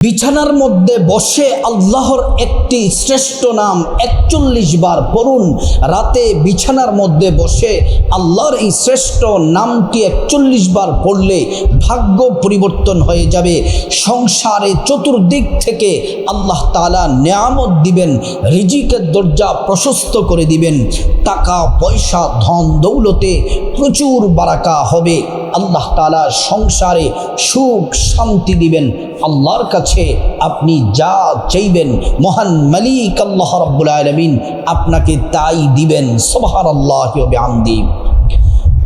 বিছানার মধ্যে বসে আল্লাহর একটি শ্রেষ্ঠ নাম একচল্লিশ বার পড়ুন। রাতে বিছানার মধ্যে বসে আল্লাহর এই শ্রেষ্ঠ নামটি একচল্লিশ বার পড়লে ভাগ্য পরিবর্তন হয়ে যাবে। সংসারে চতুর্দিক থেকে আল্লাহ তালা নেয়ামত দিবেন, রিজিকের দরজা প্রশস্ত করে দিবেন। টাকা, পয়সা, ধন, দৌলতে প্রচুর বারাকা হবে। আল্লাহ তালা সংসারে সুখ, শান্তি দিবেন। আল্লাহর কাছে আপনি যা চাইবেন, মহান মালিক আল্লাহ রব্বুল আলমিন আপনাকে তাই দিবেন সোহার আল্লাহ আমদি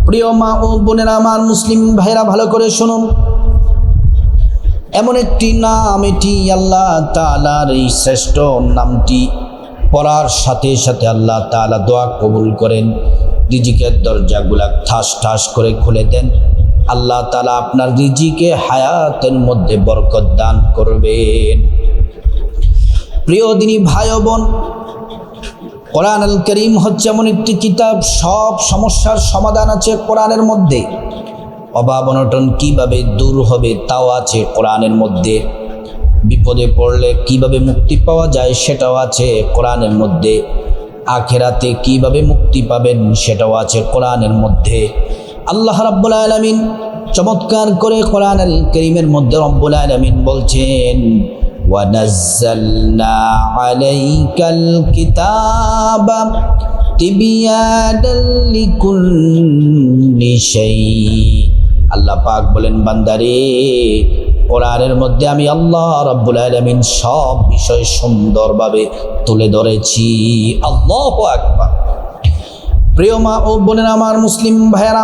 প্রিয় মা ও বোনেরা, আমার মুসলিম ভাইরা, ভালো করে শুনুন। এমন একটি নাম, এটি আল্লাহ তালার এই শ্রেষ্ঠ নামটি। পড়ার সাথে সাথে আল্লাহ তালা দোয়া কবুল করেন। রিজিকের দরজাগুলা ঠাস ঠাস করে খুলে দেন। আল্লাহ তালা আপনার রিজিকে হায়াতের মধ্যে বরকত দান করবেন। প্রিয় দিনী ভাই বোন কোরআন আল করিম হচ্ছে এমন একটি কিতাব, সব সমস্যার সমাধান আছে কোরআনের মধ্যে। অভাব অনটন কীভাবে দূর হবে তাও আছে কোরআনের মধ্যে। বিপদে পড়লে কীভাবে মুক্তি পাওয়া যায় সেটাও আছে কোরআনের মধ্যে। আখেরাতে কীভাবে মুক্তি পাবেন সেটাও আছে কোরআনের মধ্যে। আল্লাহ রাব্বুল আলামিন চমৎকার করে কোরআন আল করিমের মধ্যে রব্বুল আলামিন বলছেন ونزلنا عليك الكتاب تبيانا لكل شيء আল্লাহ পাক বলেন বান্দারে কোরআনের মধ্যে আমি আল্লাহ রাব্বুল আলামিন সব বিষয় সুন্দরভাবে তুলে ধরেছি আল্লাহু আকবার প্রিয় মা ও বোনেরা আমার মুসলিম ভাইয়েরা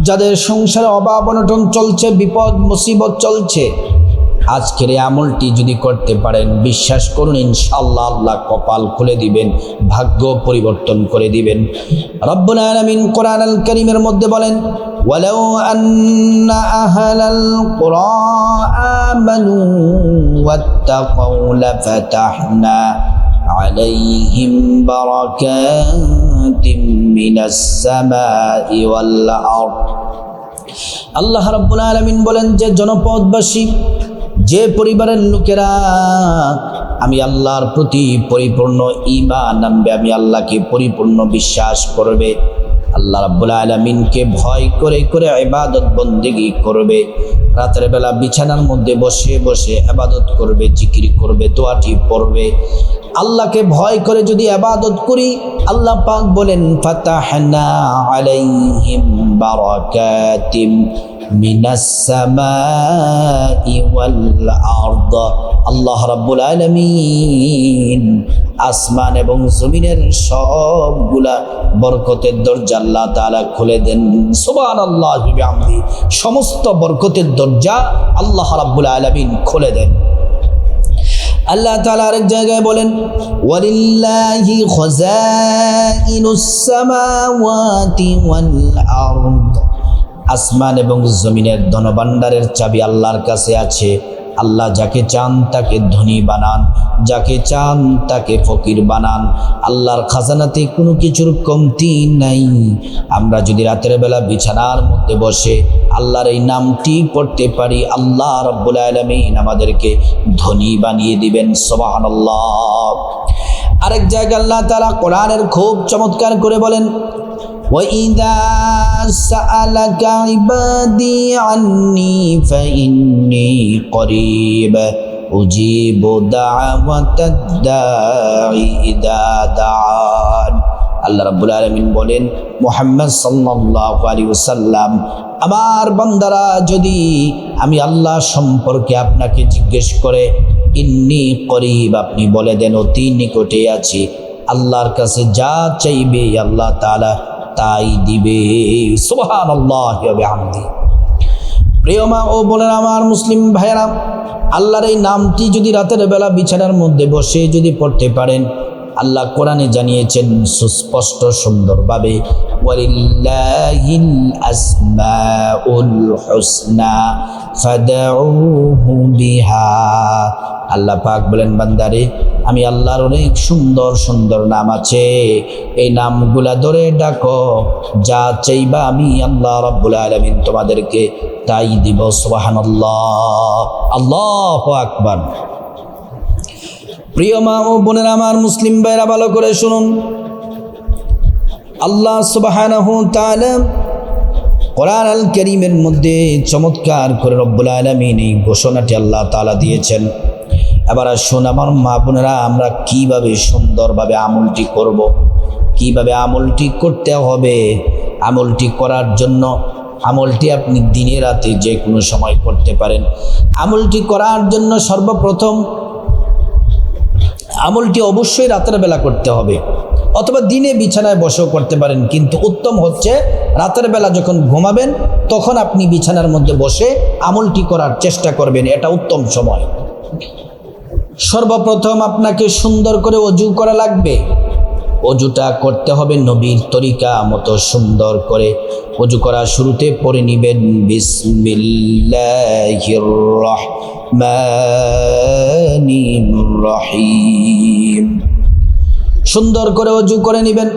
যাদের সংসারে অভাব অনটন চলছে বিপদ মুসিবত চলছে আজকের এই আমলটি যদি করতে পারেন বিশ্বাস করুন ইনশাল্লাহ আল্লাহ কপাল খুলে দিবেন ভাগ্য পরিবর্তন করে দিবেন রব্বুল আলামিন কোরআন আল করিমের মধ্যে বলেন ولو أن أهل القرى آمنوا واتقوا لفتحنا عليهم بركات من السماء والأرض আল্লাহ রাব্বুল আলামিন বলেন যে জনপদবাসী যে পরিবারের লোকেরা আমি আল্লাহর প্রতি পরিপূর্ণ ঈমান আনবে আমি আল্লাহকে পরিপূর্ণ বিশ্বাস করবে আল্লাহ রাব্বুল আলামিনকে ভয় করে করে ইবাদত বন্দেগি করবে রাতের বেলা বিছানার মধ্যে বসে বসে ইবাদত করবে জিকির করবে দোয়াটি পড়বে আল্লাহকে ভয় করে যদি আবাদত করি, আল্লাহ পাক বলেন আল্লাহ রাব্বুল আলামিন আসমান এবং জমিনের সবগুলা বরকতের দরজা আল্লাহ তাআলা খুলে দেন। সুবহানাল্লাহ বিহামদি। সমস্ত বরকতের দরজা আল্লাহ রাব্বুল আলামিন খুলে দেন। আল্লাহ তালা আরেক জায়গায় বলেন, ওয়ালিল্লাহি খাযাইনুস সামাওয়াতি ওয়াল আরদ। আসমান এবং জমিনের ধনভাণ্ডারের চাবি আল্লাহর কাছে আছে। আল্লাহ যাকে চান তাকে ধনী বানান, যাকে চান তাকে ফকির বানান। আল্লাহর খাজানাতে কোনো কিছুর কমতি নাই। আমরা যদি রাতের বেলা বিছানার মধ্যে বসে আল্লাহর এই নামটি পড়তে পারি, আল্লাহ রব্বুল আলমিন আমাদেরকে ধনী বানিয়ে দিবেন সবাহান আল্লাহ আরেক জায়গায় আল্লাহ তারা কোরআনের খুব চমৎকার করে বলেন ওই ইদা سألك عبادي عني فإني قريب أجيب دعوة الداعي إذا دعان আল্লাহ রাব্বুল আলামিন বলেন মুহাম্মদ সাল্লাল্লাহু আলাইহি ওয়াসাল্লাম আমার বান্দারা যদি আমি আল্লাহ সম্পর্কে আপনাকে জিজ্ঞেস করে ইন্নি করিব আপনি বলে দেন অতি নিকটে আছি আল্লাহর কাছে যা চাইবে আল্লাহ তাআলা তাই দিবে। সুবহান প্রিয় মা ও বলেন আমার মুসলিম ভাইয়েরা, আল্লাহর এই নামটি যদি রাতের বেলা বিছানার মধ্যে বসে যদি পড়তে পারেন আল্লাহ কোরআনে জানিয়েছেন সুস্পষ্ট, সুন্দরভাবে আল্লাহ পাক বলেন, বান্দারে, আমি আল্লাহর অনেক সুন্দর সুন্দর নাম আছে। এই নামগুলা ধরে ডাকো। যা চাইবা আমি আল্লাহ রব্বুল আলমিন তোমাদেরকে তাই দিব, সুবহানাল্লাহ। আল্লাহ আকবার। প্রিয় মা ও বোনের আমার মুসলিম ভাইরা ভালো করে শুনুন আল্লাহ তাআলা কোরআন আল করিমের মধ্যে চমৎকার করে রব্বুল আলমিন এই ঘোষণাটি আল্লাহ তাআলা দিয়েছেন এবার আসুন আমার মা বোনেরা, আমরা কীভাবে সুন্দরভাবে আমলটি করব। কীভাবে আমলটি করতে হবে, আমলটি করার জন্য আমলটি আপনি দিনে রাতে যে কোনো সময় করতে পারেন আমলটি করার জন্য সর্বপ্রথম আমলটি অবশ্যই রাতের বেলা করতে হবে। অথবা দিনে বিছানায় বসেও করতে পারেন, কিন্তু উত্তম হচ্ছে রাতের বেলা যখন ঘুমাবেন, তখন আপনি বিছানার মধ্যে বসে আমলটি করার চেষ্টা করবেন, এটা উত্তম সময়। সর্বপ্রথম আপনাকে সুন্দর করে অজু করা লাগবে। অজুটা করতে হবে নবীর তরিকা মতো সুন্দর করে। অজু করা শুরুতে পড়ে নিবেন, বিসমিল্লাহির রহমানির রহিম। সুন্দর করে অজু করে নেবেন।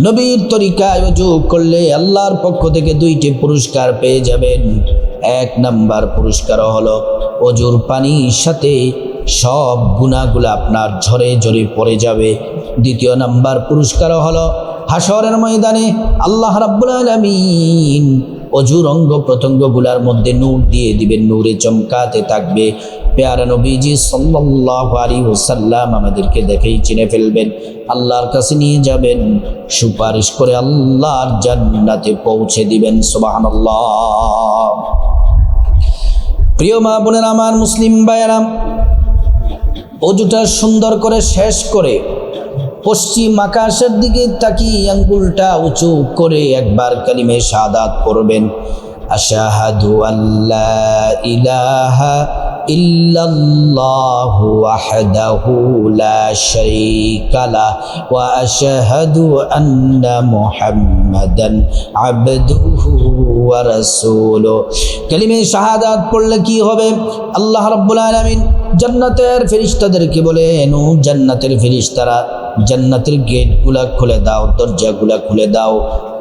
নবীর তরিকায় অজু করলে আল্লাহর পক্ষ থেকে দুইটি পুরস্কার পেয়ে যাবেন। এক নাম্বার পুরস্কার হলো অজুর পানির সাথে সব গুণাগুলো আপনার ঝরে ঝরে পড়ে যাবে। দ্বিতীয় নাম্বার পুরস্কার হলো হাসরের ময়দানে আল্লাহ রাব্বুল আলামিন অজুর অঙ্গ প্রত্যঙ্গগুলার মধ্যে নূর দিয়ে দিবেন, নূরে চমকাতে থাকবে। পেয়ারা নবীজি সাল্লাল্লাহু আলাইহি ওয়াসাল্লাম আমাদেরকে দেখেই চিনে ফেলবেন। আল্লাহর কাছে নিয়ে যাবেন, সুপারিশ করে আল্লাহর জান্নাতে পৌঁছে দিবেন, সুবহানাল্লাহ। প্রিয় মা বোনের, আমার মুসলিম ভাইয়েরা, অজুটা সুন্দর করে শেষ করে পশ্চিম আকাশের দিকে তাকিয়ে আঙ্গুলটা উঁচু করে একবার কালিমে সাদাত পড়বেন। আশাহাদু আল্লাহ ইলাহা ওয়াহদাহু লা শারীকা লাহ ওয়া আশহাদু আন্না মুহাম্মাদান আবদুহু ওয়া রাসূলুহু কালিমে শাহাদাত পড়লে কি হবে? আল্লাহ রাব্বুল আলামিন জান্নাতের ফেরিস্তাদেরকে বলেন ও জান্নাতের ফেরিস্তারা, জান্নাতের গেটগুলা খুলে দাও, দরজাগুলা খুলে দাও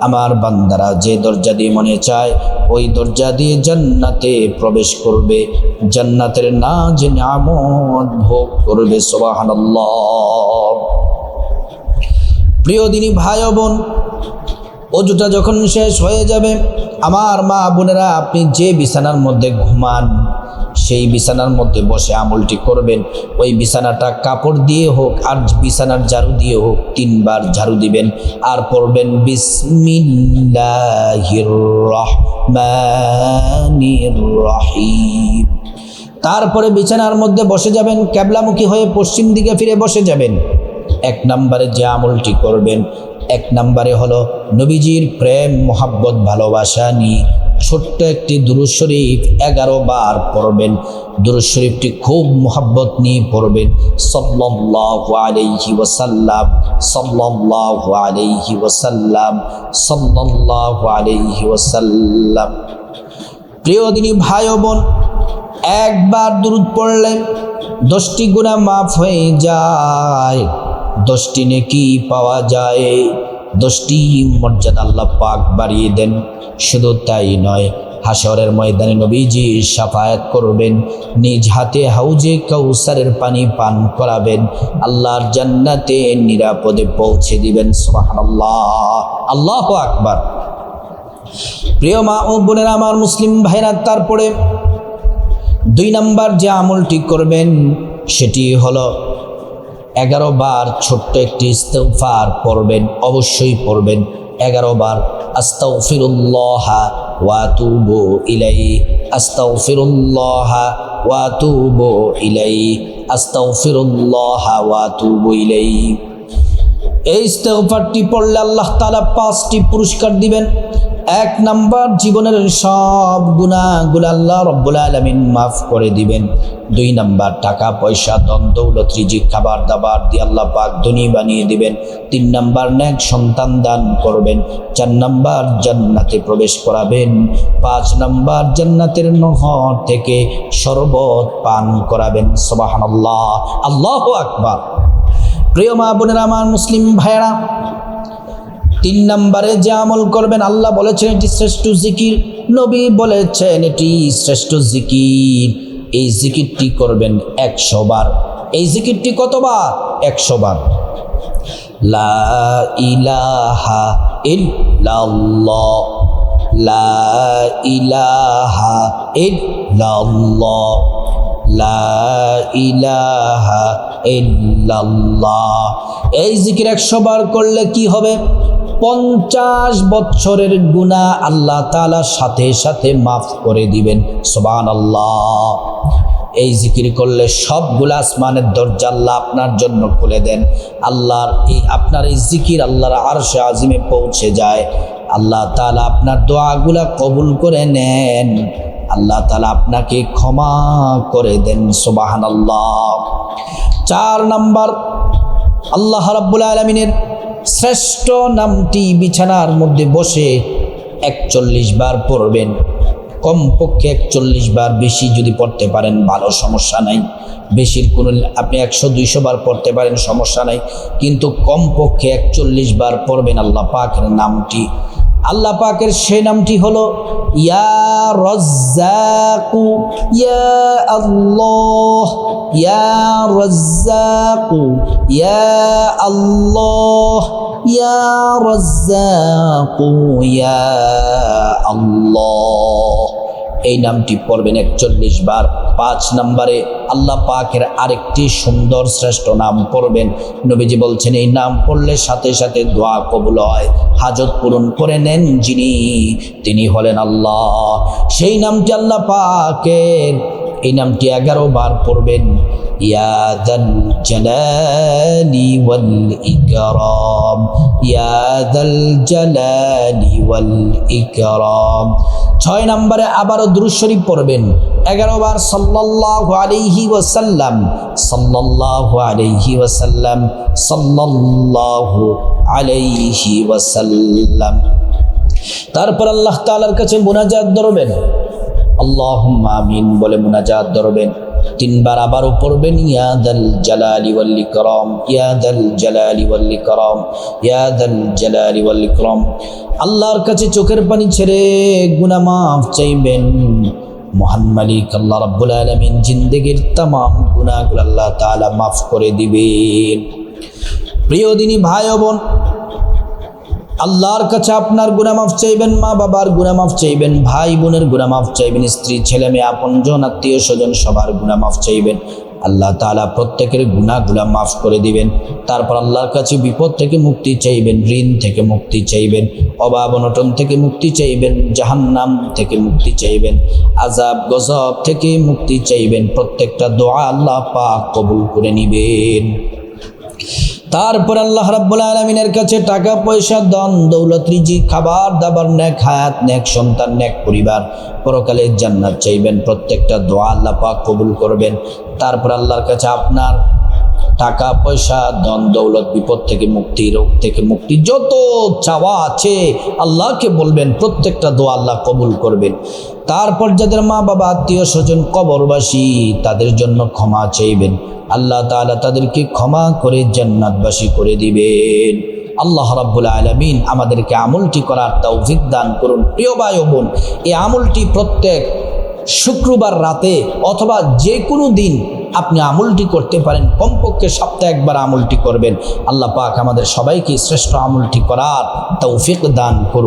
আমার বান্দারা যে দরজা দিয়ে মনে চায়, ওই দরজা দিয়ে জান্নাতে প্রবেশ করবে। জান্নাতের না যে নামত ভোগ করবে সোবাহান্লাহ প্রিয় দিনী ভাই বোন, অজুটা যখন শেষ হয়ে যাবে, আমার মা বোনেরা আপনি যে বিছানার মধ্যে ঘুমান সেই বিছানার মধ্যে বসে আমলটি করবেন। ওই বিছানাটা কাপড় দিয়ে হোক আর বিছানার ঝাড়ু দিয়ে হোক তিনবার ঝাড়ু দিবেন। আর পড়বেন রহিম। তারপরে বিছানার মধ্যে বসে যাবেন, ক্যাবলামুখী হয়ে পশ্চিম দিকে ফিরে বসে যাবেন। এক নম্বরে যে আমলটি করবেন, এক নম্বরে হলো নবীজির প্রেম, মোহাব্বত, ভালোবাসা নিয়ে ছোট্ট একটি দুরুজ শরীফ এগারো বার পড়বেন। দুরুজ শরীফটি খুব মোহাব্বত নিয়ে পড়বেন। সাল্লাল্লাহু আলাইহি ওয়াসাল্লাম, সাল্লাল্লাহু আলাইহি ওয়াসাল্লাম, সাল্লাল্লাহু আলাইহি ওয়াসাল্লাম। প্রিয় দিনী ভাই বোন, একবার দুরুদ পড়লে দশটি গুণা মাফ হয়ে যায়, দশটি নেকি পাওয়া যায়। দশটি মর্যাদা আল্লাহ পাক বাড়িয়ে দেন। শুধু তাই নয়, হাসরের ময়দানে নবীজি সাফায়াত করবেন, নিজ হাতে হাউজে কৌসারের পানি পান করাবেন, আল্লাহর জান্নাতে নিরাপদে পৌঁছে দিবেন, সুবহানাল্লাহ। আল্লাহ আকবার। প্রিয় মা ও বোনেরা, আমার মুসলিম ভাইরা, তারপরে দুই নাম্বার যে আমলটি করবেন, সেটি হলো এগারো বার ছোট্ট একটি ইস্তফার পড়বেন, অবশ্যই পড়বেন। এগারো বার আস্তাউফিরুল্লাহা ওয়া তুবু ইলাই আস্তাউফিরুল্লাহা ওয়া তুবু ইলাই আস্তাউফিরুল্লাহা ওয়া তুবু ইলাই এই ইস্তেগফারটি পড়লে আল্লাহ তাআলা পাঁচটি পুরস্কার দিবেন। এক নাম্বার, জীবনের সব গুণাগুলো আল্লাহ রব্বুল আলমিন মাফ করে দিবেন। দুই নাম্বার, টাকা, পয়সা দন দৌলত, রিজিক, খাবার দাবার দিয়ে আল্লাহ পাক ধনী বানিয়ে দিবেন। তিন নাম্বার ন্যাক সন্তান দান করবেন। চার নাম্বার, জান্নাতে প্রবেশ করাবেন। পাঁচ নাম্বার, জান্নাতের নহর থেকে শরবত পান করাবেন। সবাহান আল্লাহ আল্লাহ আকবার। প্রিয় মা বোনেরা, আমার মুসলিম ভাইয়েরা, তিন নম্বরে যে আমল করবেন, আল্লাহ বলেছেন, এটি শ্রেষ্ঠ জিকির। নবী বলেছেন, এটি শ্রেষ্ঠ জিকির। এই জিকিরটি করবেন একশো বার। এই জিকিরটি কতবার? একশো বার। লা ইলাহা ইল্লাল্লাহ। লা ইলাহা ইল্লাল্লাহ। ইলাহা ইল্লাল্লাহ। এই জিকির একশো বার করলে কি হবে? পঞ্চাশ বছরের গুণা আল্লাহ তালার সাথে সাথে মাফ করে দিবেন। সোবান আল্লাহ এই জিকির করলে সবগুলো আসমানের দরজা আল্লাহ আপনার জন্য খুলে দেন। আল্লাহর এই আপনার এই জিকির আল্লাহর আরশে আজিমে পৌঁছে যায়। আল্লাহ তালা আপনার দোয়াগুলা কবুল করে নেন। আল্লাহ তালা আপনাকে ক্ষমা করে দেন সোবাহান আল্লাহ চার নাম্বার, আল্লাহ রাব্বুল আলমিনের শ্রেষ্ঠ নামটি বিছানার মধ্যে বসে একচল্লিশ বার পড়বেন। কমপক্ষে একচল্লিশ বার বেশি যদি পড়তে পারেন, ভালো সমস্যা নাই। বেশির কোনো, আপনি একশো, দুইশো বার পড়তে পারেন, সমস্যা নাই। কিন্তু কমপক্ষে একচল্লিশ বার পড়বেন আল্লাহ পাকের নামটি। আল্লাহ পাকের সে নামটি হলো, ইয়া রজ্জাকু, ইয়া আল্লাহ, ইয়া রজ্জাকু, ইয়া আল্লাহ, ইয়া রজ্জাকু, ইয়া আল্লাহ। এই নামটি পড়বেন একচল্লিশ বার। পাঁচ নম্বরে আল্লাহ পাকের আরেকটি সুন্দর শ্রেষ্ঠ নাম পড়বেন। নবীজি বলছেন, এই নাম পড়লে সাথে সাথে দোয়া কবুল হয়। হাজত পূরণ করে নেন যিনি, তিনি হলেন আল্লাহ। সেই নামটি আল্লাহ পাকের। এই নামটি এগারো বার পড়বেন। ইয়াদাল জালালি ওয়াল ইকরাম ইয়াদাল জালালি ওয়াল ইকরাম ছয় নম্বরে আবারও দুরুদ শরীফ পড়বেন। এগারো বার সাল্লাল্লাহু আলাইহি ওয়াসাল্লাম, সাল্লাল্লাহু আলাইহি ওয়াসাল্লাম, সাল্লাল্লাহু আলাইহি ওয়াসাল্লাম। তারপর আল্লাহ তাআলার কাছে মুনাজাত ধরবেন। আল্লাহ আমিন বলে মুনাজাত ধরবেন। তিনবার আবারও পড়বেন ইয়াদাল জালালি ওয়াল ইকরাম ইয়াদাল জালালি ওয়াল ইকরাম ইয়াদাল জালালি ওয়াল ইকরাম। আল্লাহর কাছে চোখের পানি ছেড়ে গুনাহ মাফ চাইবেন। মহান মালিক আল্লাহ রাব্বুল আলামিন জিন্দেগির তাম গুনাহগুলো আল্লাহ তাআলা মাফ করে দিবেন। প্রিয় দিনী ভাই বোন আল্লাহর কাছে আপনার গুনামাফ চাইবেন, মা বাবার গুনামাফ চাইবেন, ভাই বোনের গুনামাফ চাইবেন, স্ত্রী, ছেলে মেয়ে আপনজন আত্মীয় স্বজন সবার গুনামাফ চাইবেন। আল্লাহ তালা প্রত্যেকের গুনাহগুলা মাফ করে দিবেন। তারপর আল্লাহর কাছে বিপদ থেকে মুক্তি চাইবেন, ঋণ থেকে মুক্তি চাইবেন, অভাব অনটন থেকে মুক্তি চাইবেন, জাহান্নাম থেকে মুক্তি চাইবেন আজাব গজব থেকে মুক্তি চাইবেন। প্রত্যেকটা দোয়া আল্লাহ পাক কবুল করে নিবেন। তারপর আল্লাহ রাব্বুল আলমিনের কাছে টাকা, পয়সা দন দৌলত রিজি খাবার, দাবার ন্যাক হায়াত ন্যাক সন্তান ন্যাক পরিবার পরকালে জান্নাত চাইবেন। প্রত্যেকটা দোয়া আল্লাহ পাক কবুল করবেন। তারপর আল্লাহর কাছে আপনার টাকা পয়সা দন দৌলত, বিপদ থেকে মুক্তি, রোগ থেকে মুক্তি, যত চাওয়া আছে আল্লাহকে বলবেন, প্রত্যেকটা দোয়া আল্লাহ কবুল করবেন। তারপর যাদের মা বাবা আত্মীয় স্বজন কবরবাসী, তাদের জন্য ক্ষমা চাইবেন। আল্লাহ তাআলা তাদেরকে ক্ষমা করে জান্নাতবাসী করে দিবেন। আল্লাহ রাব্বুল আলামিন আমাদেরকে আমলটি করার তৌফিক দান করুন। প্রিয় ভাই বোন, এই আমলটি প্রত্যেক শুক্রবার রাতে অথবা যে কোনো দিন আপনি আমলটি করতে পারেন, কমপক্ষে সপ্তাহে একবার আমলটি করবেন। আল্লাহ পাক আমাদের সবাইকে শ্রেষ্ঠ আমলটি করার তৌফিক দান করুন